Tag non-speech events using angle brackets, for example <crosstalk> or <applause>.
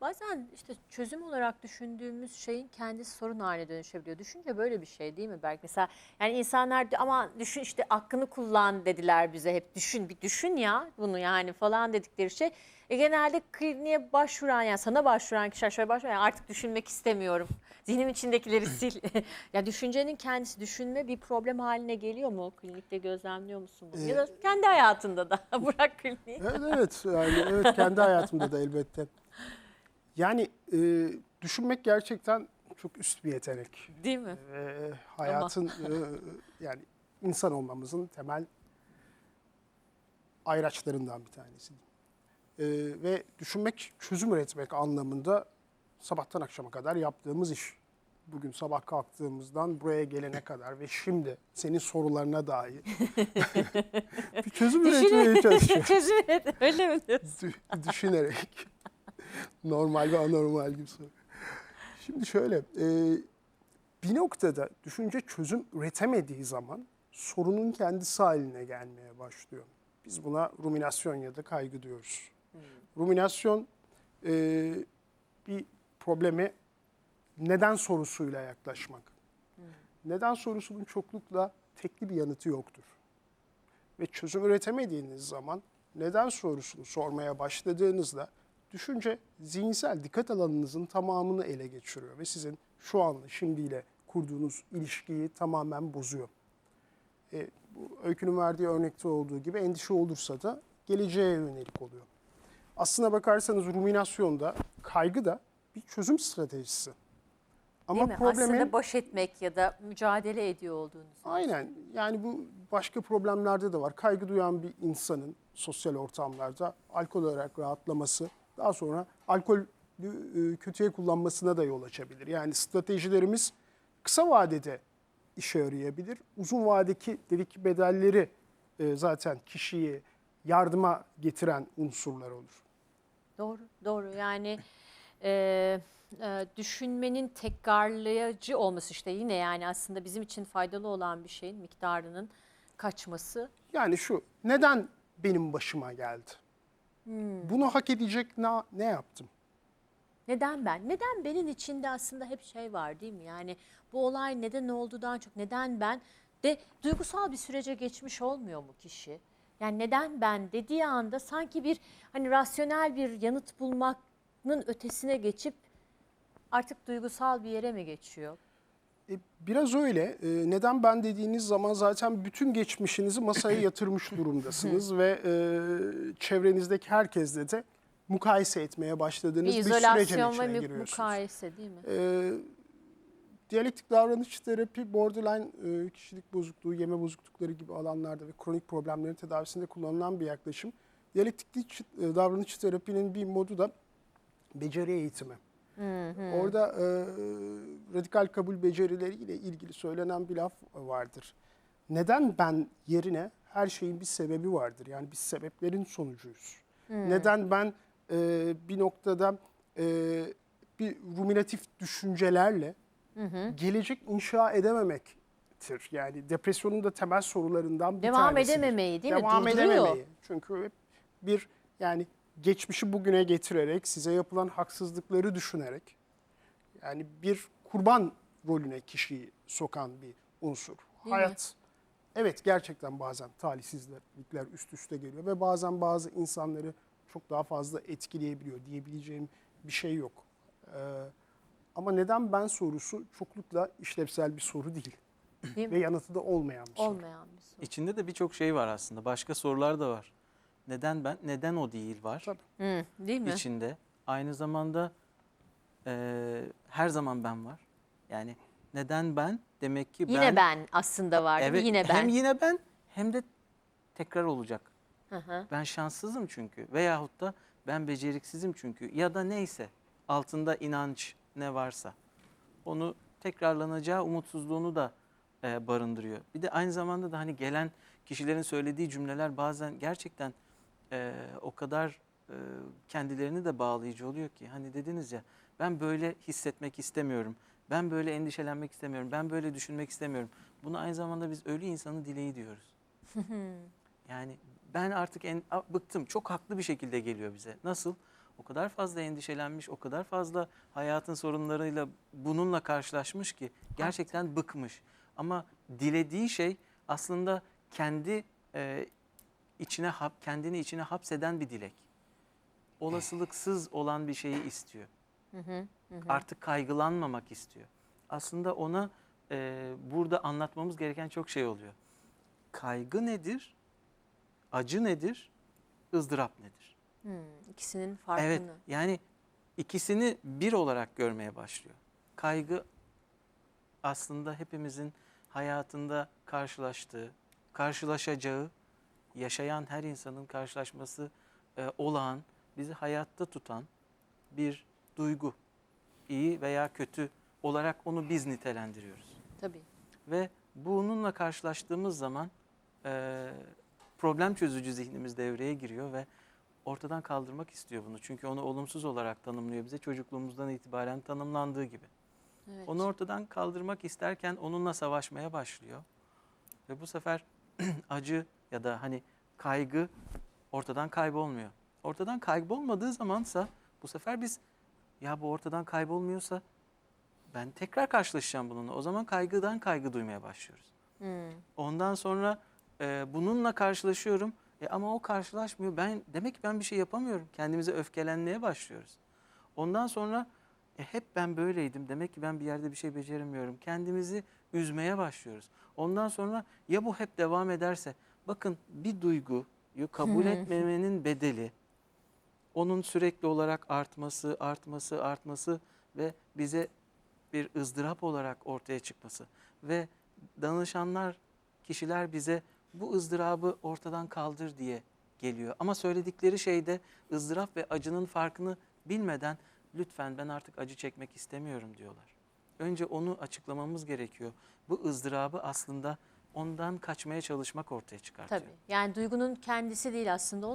bazen işte çözüm olarak düşündüğümüz şeyin kendisi sorun haline dönüşebiliyor. Düşünce böyle bir şey değil mi Berk? Mesela yani insanlar ama düşün işte aklını kullan dediler bize hep düşün bir düşün ya bunu yani falan dedikleri şey. E genelde kliniğe başvuran yani sana başvuran kişiler şöyle başvuran yani artık düşünmek istemiyorum. Zihnim içindekileri <clears throat> sil. <laughs> ya düşüncenin kendisi düşünme bir problem haline geliyor mu? Klinikte gözlemliyor musun bunu? ya da kendi hayatında da <laughs> bırak kliniği. Evet evet yani evet kendi hayatımda da elbette. <laughs> Yani e, düşünmek gerçekten çok üst bir yetenek. Değil mi? Ve hayatın e, yani insan olmamızın temel ayraçlarından bir tanesi. E, ve düşünmek, çözüm üretmek anlamında sabahtan akşama kadar yaptığımız iş. Bugün sabah kalktığımızdan buraya gelene kadar ve şimdi senin sorularına dair <laughs> bir çözüm üretmeye çalışıyoruz. <laughs> Çözüm üret- öyle mi diyorsun? Dü- düşünerek normal ve anormal gibi soru. Şimdi şöyle e, bir noktada düşünce çözüm üretemediği zaman sorunun kendisi haline gelmeye başlıyor. Biz buna ruminasyon ya da kaygı diyoruz. Ruminasyon e, bir probleme neden sorusuyla yaklaşmak. Neden sorusunun çoklukla tekli bir yanıtı yoktur ve çözüm üretemediğiniz zaman neden sorusunu sormaya başladığınızda düşünce zihinsel dikkat alanınızın tamamını ele geçiriyor ve sizin şu anla şimdiyle kurduğunuz ilişkiyi tamamen bozuyor. E, bu öykünün verdiği örnekte olduğu gibi endişe olursa da geleceğe yönelik oluyor. Aslına bakarsanız ruminasyonda kaygı da bir çözüm stratejisi. Ama Değil mi? problemin Aslında baş etmek ya da mücadele ediyor olduğunuz. Aynen. Yani bu başka problemlerde de var. Kaygı duyan bir insanın sosyal ortamlarda alkol olarak rahatlaması daha sonra alkol e, kötüye kullanmasına da yol açabilir. Yani stratejilerimiz kısa vadede işe yarayabilir. Uzun vadeki dedik bedelleri e, zaten kişiyi yardıma getiren unsurlar olur. Doğru, doğru. Yani e, e, düşünmenin tekrarlayıcı olması işte yine yani aslında bizim için faydalı olan bir şeyin miktarının kaçması. Yani şu neden benim başıma geldi? Bunu hak edecek ne, ne yaptım? Neden ben? Neden benim içinde aslında hep şey var değil mi? Yani bu olay neden olduğundan çok neden ben de duygusal bir sürece geçmiş olmuyor mu kişi? Yani neden ben dediği anda sanki bir hani rasyonel bir yanıt bulmanın ötesine geçip artık duygusal bir yere mi geçiyor? E, Biraz öyle. E, Neden ben dediğiniz zaman zaten bütün geçmişinizi masaya <coughs> yatırmış durumdasınız ve e, çevrenizdeki herkesle de mukayese etmeye başladığınız Bir bir, sürecin içine ve giriyorsunuz. mukayese değil mi? E, diyalektik davranış terapi, borderline e, kişilik bozukluğu, yeme bozuklukları gibi alanlarda ve kronik problemlerin tedavisinde kullanılan bir yaklaşım. Diyalektik davranış terapinin bir modu da beceri eğitimi. Orada e, radikal kabul becerileriyle ilgili söylenen bir laf vardır. Neden ben yerine her şeyin bir sebebi vardır. Yani biz sebeplerin sonucuyuz. Neden ben e, bir noktada e, bir ruminatif düşüncelerle gelecek inşa edememektir. Yani depresyonun da temel sorularından bir Devam tanesidir. edememeyi değil mi? Devam Durduruyor. edememeyi. Çünkü bir yani geçmişi bugüne getirerek, size yapılan haksızlıkları düşünerek yani bir kurban rolüne kişiyi sokan bir unsur. mi? Hayat evet gerçekten bazen talihsizlikler üst üste geliyor ve bazen bazı insanları çok daha fazla etkileyebiliyor diyebileceğim bir şey yok. Ee, ama neden ben sorusu çoklukla işlevsel bir soru değil. Değil mi? ve yanıtı da olmayan bir soru. Olmayan bir soru. İçinde de birçok şey var aslında. Başka sorular da var. Neden ben, neden o değil var Tabii. Hı, değil mi? içinde. Aynı zamanda e, her zaman ben var. Yani neden ben? Demek ki Yine ben, aslında var. Evet, Yine ben. Hem yine ben hem de tekrar olacak. Hı hı. Ben şanssızım çünkü. Veyahut da ben beceriksizim çünkü. Ya da neyse altında inanç ne varsa. Onu tekrarlanacağı umutsuzluğunu da e, barındırıyor. Bir de aynı zamanda da hani gelen kişilerin söylediği cümleler bazen gerçekten e, o kadar e, kendilerini de bağlayıcı oluyor ki. Hani dediniz ya ben böyle hissetmek istemiyorum. Ben böyle endişelenmek istemiyorum. Ben böyle düşünmek istemiyorum. Buna aynı zamanda biz ölü insanı dileği diyoruz. <laughs> Yani ben artık en, bıktım. Çok haklı bir şekilde geliyor bize. Nasıl? o kadar fazla endişelenmiş, o kadar fazla hayatın sorunlarıyla bununla karşılaşmış ki gerçekten bıkmış. Ama dilediği şey aslında kendi e, içine hap, kendini içine hapseden bir dilek. Olasılıksız olan bir şeyi istiyor. Artık kaygılanmamak istiyor. Aslında ona e, burada anlatmamız gereken çok şey oluyor. Kaygı nedir? Acı nedir? ızdırap nedir? Hmm, ikisinin farkını. Evet yani ikisini bir olarak görmeye başlıyor. Kaygı aslında hepimizin hayatında karşılaştığı, karşılaşacağı, yaşayan her insanın karşılaşması e, olağan, bizi hayatta tutan bir duygu. İyi veya kötü olarak onu biz nitelendiriyoruz. Tabii. Ve bununla karşılaştığımız zaman e, problem çözücü zihnimiz devreye giriyor ve ortadan kaldırmak istiyor bunu. Çünkü onu olumsuz olarak tanımlıyor bize çocukluğumuzdan itibaren tanımlandığı gibi. Evet. Onu ortadan kaldırmak isterken onunla savaşmaya başlıyor. Ve bu sefer <clears throat> acı ya da hani kaygı ortadan kaybolmuyor. Ortadan kaybolmadığı zamansa bu sefer biz ya bu ortadan kaybolmuyorsa ben tekrar karşılaşacağım bununla. O zaman kaygıdan kaygı duymaya başlıyoruz. Hmm. Ondan sonra e, bununla karşılaşıyorum. E, ama o karşılaşmıyor. Ben demek ki ben bir şey yapamıyorum. Kendimize öfkelenmeye başlıyoruz. Ondan sonra e, hep ben böyleydim. Demek ki ben bir yerde bir şey beceremiyorum. Kendimizi üzmeye başlıyoruz. Ondan sonra ya bu hep devam ederse bakın bir duyguyu kabul etmemenin bedeli onun sürekli olarak artması, artması, artması ve bize bir ızdırap olarak ortaya çıkması ve danışanlar, kişiler bize bu ızdırabı ortadan kaldır diye geliyor. Ama söyledikleri şeyde ızdırap ve acının farkını bilmeden lütfen ben artık acı çekmek istemiyorum diyorlar. Önce onu açıklamamız gerekiyor. Bu ızdırabı aslında ondan kaçmaya çalışmak ortaya çıkartıyor. Tabii. Yani duygunun kendisi değil aslında